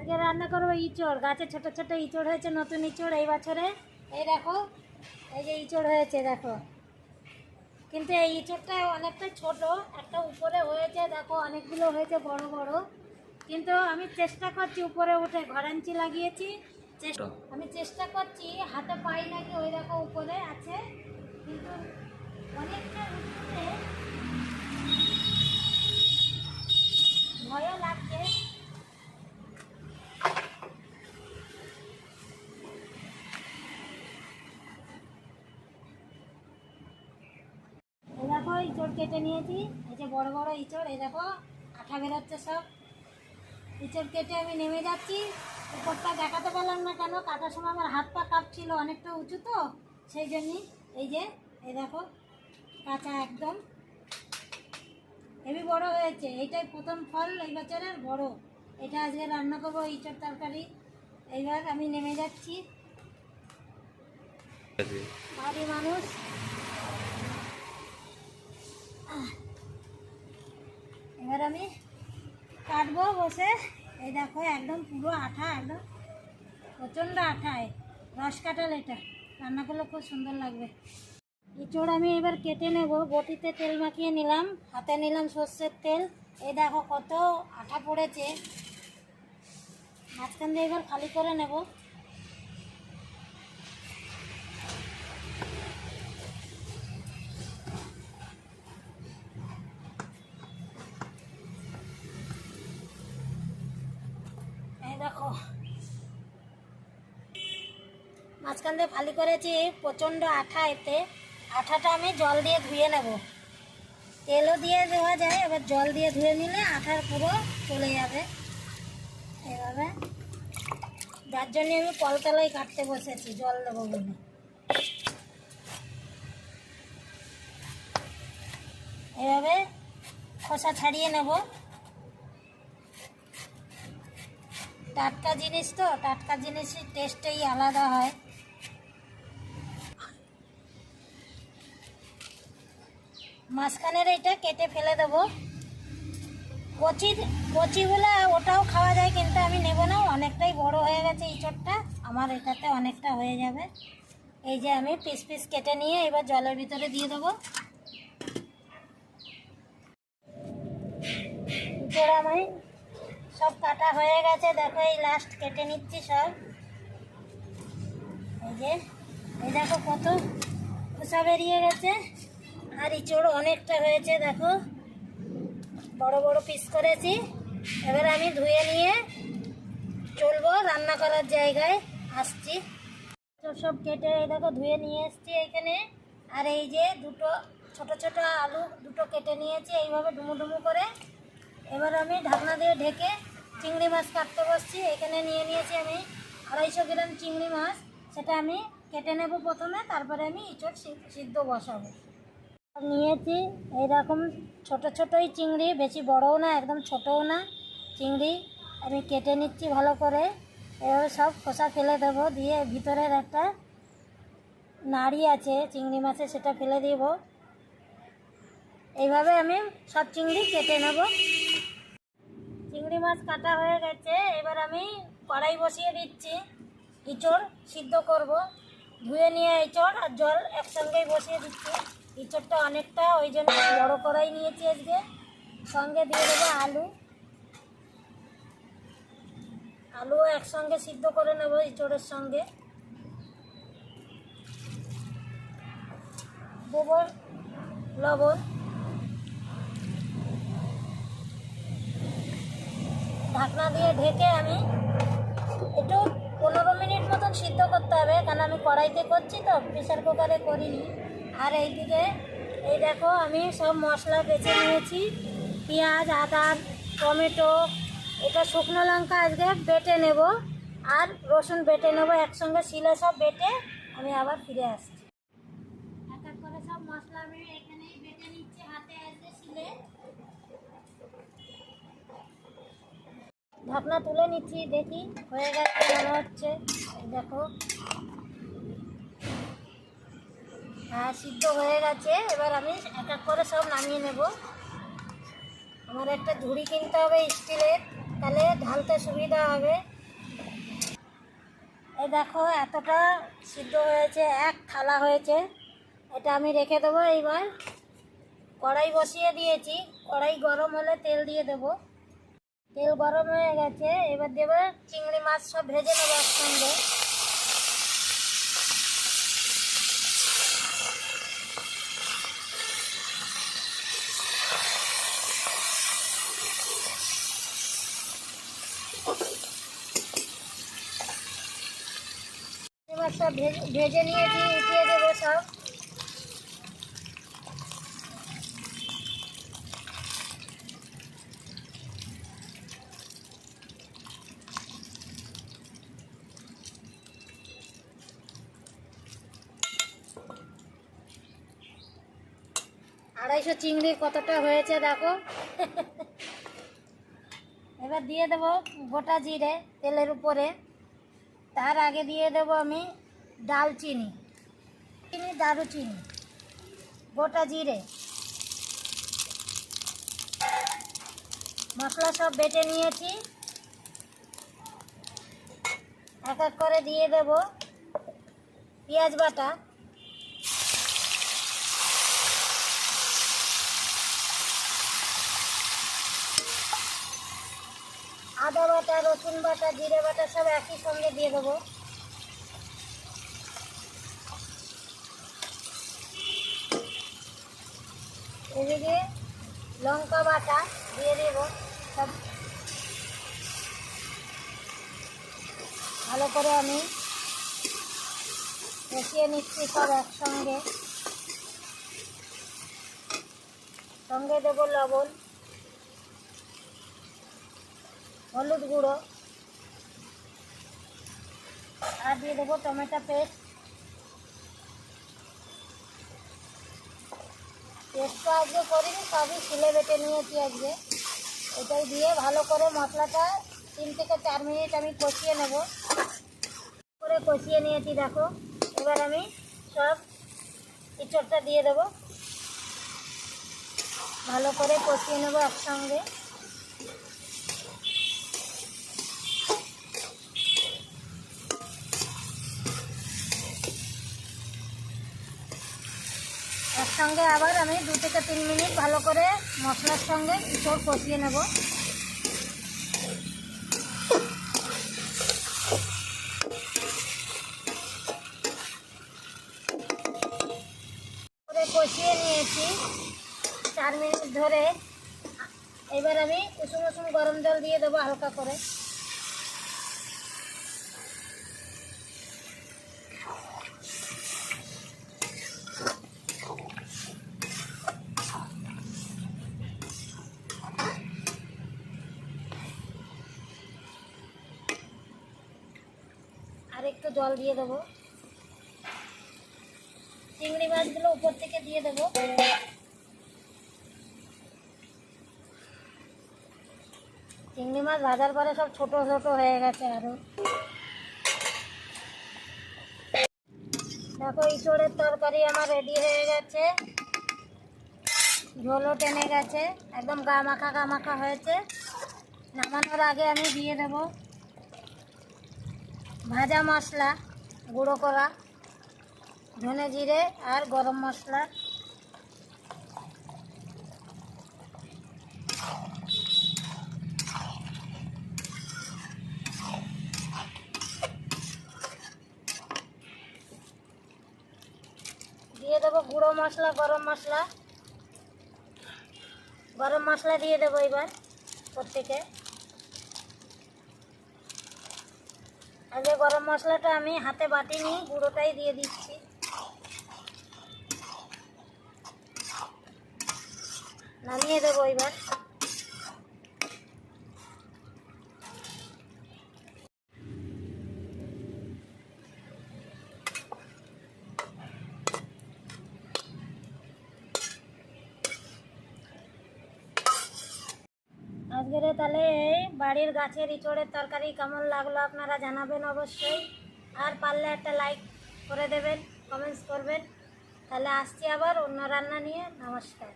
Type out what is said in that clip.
আজকে রান্না করব ইঁচড়। গাছে ছোট ছোট ইঁচড় হয়েছে নতুন ইঁচড় এই বছরে। এই দেখো এই যে ইঁচড় হয়েছে দেখো। কিন্তু এই ইঁচড়টা অনেকটা ছোট একটা উপরে হয়েছে দেখো অনেকগুলো হয়েছে বড় বড়। কিন্তু আমি চেষ্টা করছি উপরে উঠে ঘরাঞ্চি লাগিয়েছি। আমি চেষ্টা করছি হাতে পাই নাকি ওই দেখো উপরে আছে। কিন্তু অনেকটা উঁচুতে ভয়ও লাগছে এই দেখো ইঁচড় কেটে নিয়েছি। এই যে বড় বড় ইঁচড় এই দেখো আঠা বেরোচ্ছে সব। ইঁচড় কেটে আমি নেমে যাচ্ছি। উপরটা দেখাতে পারলাম না কেন কাটার সময় আমার হাত পা কাঁপছিল অনেকটা উঁচু তো সেই জন্যই এই যে এই দেখো কাঁচা একদম। হেবি বড় হয়েছে এইটাই প্রথম ফল এই বছরের বড়। এটা আজকে রান্না করব ইঁচড় তরকারি। এইবার আমি নেমে যাচ্ছি। বাড়ি মানুষ এবার আমি কাটবো বসে। এই দেখো, একদম পুরো আঠা, একদম প্রচণ্ড আঠায় রস কাটাল এটা। রান্না করলে খুব সুন্দর লাগবে। ইঁচড় আমি এবার কেটে নেব। বটিতে তেল মাখিয়ে নিলাম, হাতে নিলাম সর্ষের তেল। এই দেখো কত আঠা পড়েছে। মাঝখান দিয়ে এবার খালি করে নেব এই দেখো মাঝখান দিয়ে ফালি করেছি, প্রচণ্ড আঠা এতে। আঠাটা আমি জল দিয়ে ধুয়ে নেব। তেলও দিয়ে দেওয়া যায়, এবার জল দিয়ে ধুয়ে নিলে আঠার পুরো চলে যাবে। এভাবে যার জন্য আমি কলতলায় কাটতে বসেছি, জল দেবো বলে। এভাবে খোসা ছাড়িয়ে নেব। টাটকা জিনিস তো, টাটকা জিনিসের টেস্টেই আলাদা হয়। মাঝখানের এইটা কেটে ফেলে দেবো। কচি, কচিগুলো ওটাও খাওয়া যায়, কিন্তু আমি নেব না, অনেকটাই বড় হয়ে গেছে ইঁচড়টা আমার এটাতে অনেকটা হয়ে যাবে। এই যে আমি পিস পিস কেটে নিয়ে এবার জলের ভিতরে দিয়ে দেবো। আমি সব কাটা হয়ে গেছে, দেখো এই লাস্ট কেটে নিচ্ছি সব। এই যে, এই দেখো কত, খোসা বেরিয়ে গেছে। আর ইঁচড় অনেকটা হয়েছে, দেখো। বড় বড় পিস করেছি। এবার আমি ধুয়ে নিয়ে চলবো রান্না করার জায়গায়। আসছি। সব সব কেটে দেখো, ধুয়ে নিয়ে এসছি এখানে। আর এই যে দুটো ছোট ছোট আলু দুটো কেটে নিয়েছি, এইভাবে ডুমু ডুমু করে। এবার আমি ঢাকনা দিয়ে ঢেকে চিংড়ি মাছ কাটতে বসছি। এখানে নিয়ে নিয়েছি আমি আড়াইশো গ্রাম চিংড়ি মাছ। সেটা আমি কেটে নেব প্রথমে, তারপরে আমি ইঁচড় সিদ্ধ বসাবো। নিয়েছি। এইরকম ছোট ছোটই চিংড়ি, বেশি বড়ও না, একদম ছোটও না চিংড়ি। আমি কেটে নিচ্ছি ভালো করে। এভাবে সব খোসা ফেলে দেবো, দিয়ে ভিতরের একটা নাড়ি আছে, চিংড়ি মাছে সেটা ফেলে দিব। এইভাবে আমি সব চিংড়ি কেটে নেব। চিংড়ি মাছ কাটা হয়ে গেছে, এবার আমি কড়াই বসিয়ে দিচ্ছি। ইঁচড় সিদ্ধ করব। ধুয়ে নিয়ে ইঁচড় আর জল একসঙ্গেই বসিয়ে দিচ্ছি। ইঁচড়টা অনেকটা, ওই জন্য বড় কড়াই নিয়েছি আজকে। সঙ্গে দিয়ে দেবো আলু। আলু একসঙ্গে সিদ্ধ করে নেব ইঁচড়ের সঙ্গে। দেবো লবণ। ঢাকনা দিয়ে ঢেকে আমি একটু পনেরো মিনিট মতন সিদ্ধ করতে হবে, কারণ আমি কড়াইতে করছি তো প্রেশার কুকারে করিনি। আর এইদিকে, এই দেখো, আমি সব মশলা বেছে নিয়েছি। পেঁয়াজ, আদা, টমেটো, এটা শুকনো লঙ্কা আজকে বেটে নেব। আর রসুন বেটে নেব, একসঙ্গে শিলে সব বেটে আমি আবার ফিরে আসছি। সব মশলা এখানেই বেটে নিচ্ছি শিলে। ঢাকনা তুলে নিচ্ছি, দেখি হয়ে গেছে মনে হচ্ছে। দেখো হ্যাঁ সিদ্ধ হয়ে গেছে। এবার আমি এক এক করে সব নামিয়ে নেব। আমার একটা ঝুড়ি কিনতে হবে স্টিলের, তাহলে ঢালতে সুবিধা হবে। এই দেখো, এতটা সিদ্ধ হয়েছে, এক থালা হয়েছে। এটা আমি রেখে দেবো এইবার। কড়াই বসিয়ে দিয়েছি। কড়াই গরম হলে তেল দিয়ে দেবো। তেল গরম হয়ে গেছে। এবার দেবো চিংড়ি মাছ সব ভেজে নেব একসঙ্গে। সব ভেজে ভেজে নিয়েছি, উঠিয়ে দেবো সব। আড়াইশো চিংড়ি কতটা হয়েছে, দেখো। এবার দিয়ে দেবো গোটা জিরে তেলের উপরে। তার আগে দিয়ে দেবো আমি ডালচিনি, চিনি, দারুচিনি, গোটা জিরে। মশলা সব বেটে নিয়েছি। এক এক করে দিয়ে দেব পেঁয়াজ বাটা। আদা বাটা, রসুন বাটা, জিরে বাটা সব একই সঙ্গে দিয়ে দেবো। এদিকে লঙ্কা বাটা দিয়ে দেব। সব ভালো করে আমি মিশিয়ে নিচ্ছি সব একসঙ্গে। সঙ্গে দেবো লবণ, হলুদ গুঁড়ো, আর দিয়ে দেবো টমেটো পেস্ট। পেস্টটা আজকে করিনি, সবই শিলে বেটে নিয়েছি আজকে। এটাই দিয়ে ভালো করে মশলাটা তিন থেকে চার মিনিট আমি কষিয়ে নেব। করে কষিয়ে নিয়েছি, দেখো। এবার আমি সব ইঁচড়টা দিয়ে দেবো। ভালো করে কষিয়ে নেব একসঙ্গে। একসঙ্গে আবার আমি দু থেকে তিন মিনিট ভালো করে মশলার সঙ্গে ইঁচড় কষিয়ে নেব। কষিয়ে নিয়েছি চার মিনিট ধরে। এবার আমি কুসুম কুসুম গরম জল দিয়ে দেবো হালকা করে আর একটু জল দিয়ে দেবো। চিংড়ি মাছগুলো উপর থেকে দিয়ে দেবো। চিংড়ি মাছ ভাজার পরে সব ছোট ছোট হয়ে গেছে আরও। দেখো, ইঁচড়ের তরকারি আমার রেডি হয়ে গেছে। ঝোলও টেনে গেছে। একদম গা মাখা গা মাখা হয়েছে। নামানোর আগে আমি দিয়ে দেব। ভাজা মশলা, গুঁড়ো করা, ধনে জিরে আর গরম মশলা। দিয়ে দেবো গুঁড়ো মশলা, গরম মশলা। গরম মশলা দিয়ে দেবো এবার প্রত্যেকে। আগে গরম মশলাটা আমি হাতে বাটি বাটিনি গুঁড়োটাই দিয়ে দিচ্ছি। নামিয়ে দেবো এবার। আজকের তাহলে এই বাড়ির গাছের ইঁচড়ের তরকারি কেমন লাগল আপনারা জানাবেন অবশ্যই। আর পারলে একটা লাইক করে দেবেন কমেন্টস করবেন। তাহলে আসছি আবার অন্য রান্না নিয়ে, নমস্কার।